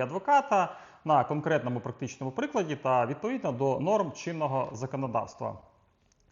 адвоката на конкретному практичному прикладі та відповідно до норм чинного законодавства.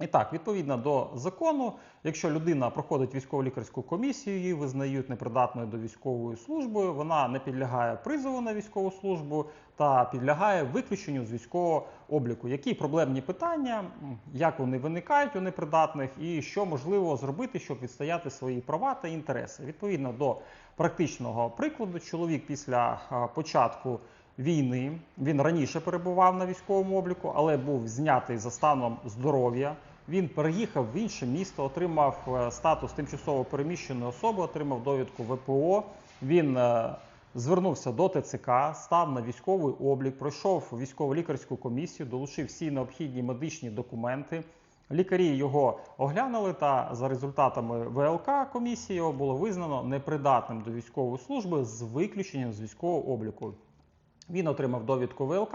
І так, відповідно до закону, якщо людина проходить військово-лікарську комісію, її визнають непридатною до військової служби, вона не підлягає призову на військову службу та підлягає виключенню з військового обліку. Які проблемні питання, як вони виникають у непридатних, і що можливо зробити, щоб відстояти свої права та інтереси. Відповідно до практичного прикладу, чоловік після початку війни. Він раніше перебував на військовому обліку, але був знятий за станом здоров'я. Він переїхав в інше місто, отримав е, статус тимчасово переміщеної особи, отримав довідку ВПО. Він е, звернувся до ТЦК, став на військовий облік, пройшов військово-лікарську комісію, долучив всі необхідні медичні документи. Лікарі його оглянули, та за результатами ВЛК комісії його було визнано непридатним до військової служби з виключенням з військового обліку. Він отримав довідку ВЛК,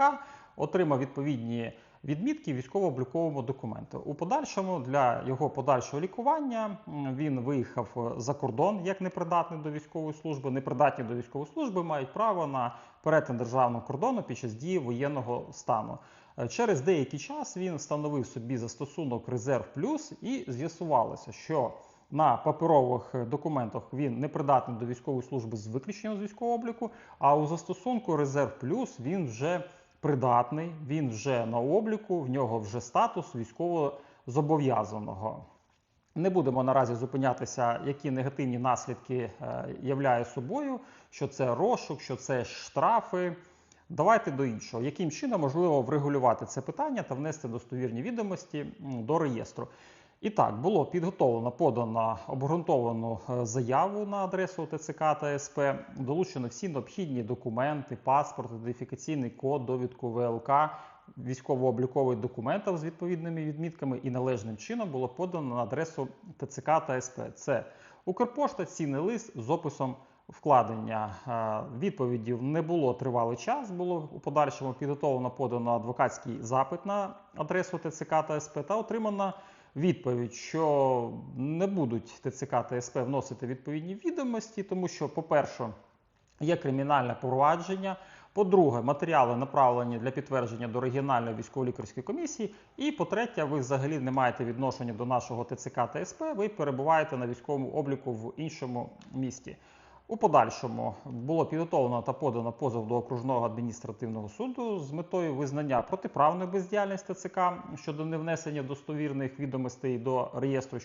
отримав відповідні відмітки військово-обліковому документі. У подальшому для його подальшого лікування він виїхав е, за кордон як непридатний до військової служби. Непридатні до військової служби мають право на перетин державного кордону під час дії воєнного стану. Е, Через деякий час він встановив собі застосунок Резерв Плюс і з'ясувалося, що на паперових е, документах він непридатний до військової служби з виключенням з військового обліку, а у застосунку Резерв Плюс він вже придатний, він вже на обліку, в нього вже статус військово зобов'язаного. Не будемо наразі зупинятися, які негативні наслідки е, являє собою, що це розшук, що це штрафи. Давайте до іншого. Яким чином можливо врегулювати це питання та внести достовірні відомості до реєстру? І так, було підготовлено, подано обґрунтовану е, заяву на адресу ТЦК та СП, долучено всі необхідні документи, паспорт, ідентифікаційний код, довідку ВЛК, військово-обліковий документів з відповідними відмітками і належним чином було подано на адресу ТЦК та СП. Це Укрпошта, цінний лист з описом вкладення. Е, Відповідів не було тривалий час. Було у подальшому підготовлено подано адвокатський запит на адресу ТЦК та СП та отримана відповідь, що не будуть ТЦК та СП вносити відповідні відомості, тому що, по-перше, є кримінальне провадження. По-друге, матеріали направлені для підтвердження до регіональної військово-лікарської комісії. І по-третє, ви взагалі не маєте відношення до нашого ТЦК та СП, ви перебуваєте на військовому обліку в іншому місті. У подальшому було підготовлено та подано позов до окружного адміністративного суду з метою визнання протиправної бездіяльності ЦК щодо невнесення достовірних відомостей до реєстру.